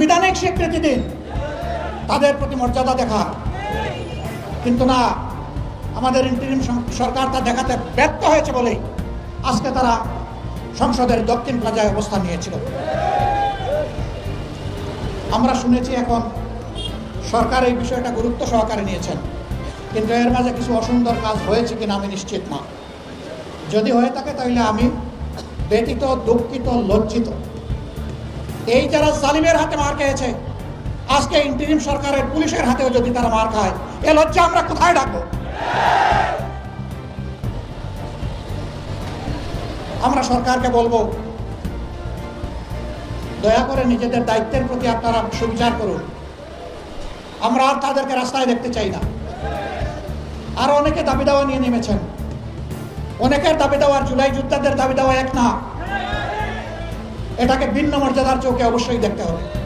সাংবিধানিক স্বীকৃতি দিন তাদের প্রতি মর্যাদা দেখা কিন্তু না, আমাদের ইন্টারিম সরকার তা দেখাতে ব্যর্থ হয়েছে বলেই আজকে তারা সংসদের দক্ষিণ প্লাজায় অবস্থান নিয়েছিল। আমরা শুনেছি এখন সরকার এই বিষয়টা গুরুত্ব সহকারে নিয়েছেন। কিন্তু এর মাঝে কিছু অসুন্দর কাজ হয়েছে কিনা আমি নিশ্চিত না। যদি হয়ে থাকে তাহলে আমি ব্যতীত দুঃখিত, লজ্জিত। এই যারা জালিমের হাতে মার খেয়েছে, আজকে ইন্টারিম সরকারের পুলিশের হাতেও যদি তারা মার খায়, এ লজ্জা আমরা কোথায় ডাকবো আমরা সরকারকে বলব, দয়া করে নিজেদের দায়িত্বের প্রতি আপনারা সুবিচার করুন। আমরা আর তাদেরকে রাস্তায় দেখতে চাই না। আর অনেকে দাবি দাওয়া নিয়ে নেমেছেন। অনেকের দাবি দেওয়ার জুলাই যোদ্ধাদের দাবি দেওয়া এক না। এটাকে ভিন্ন মর্যাদার চোখে অবশ্যই দেখতে হবে।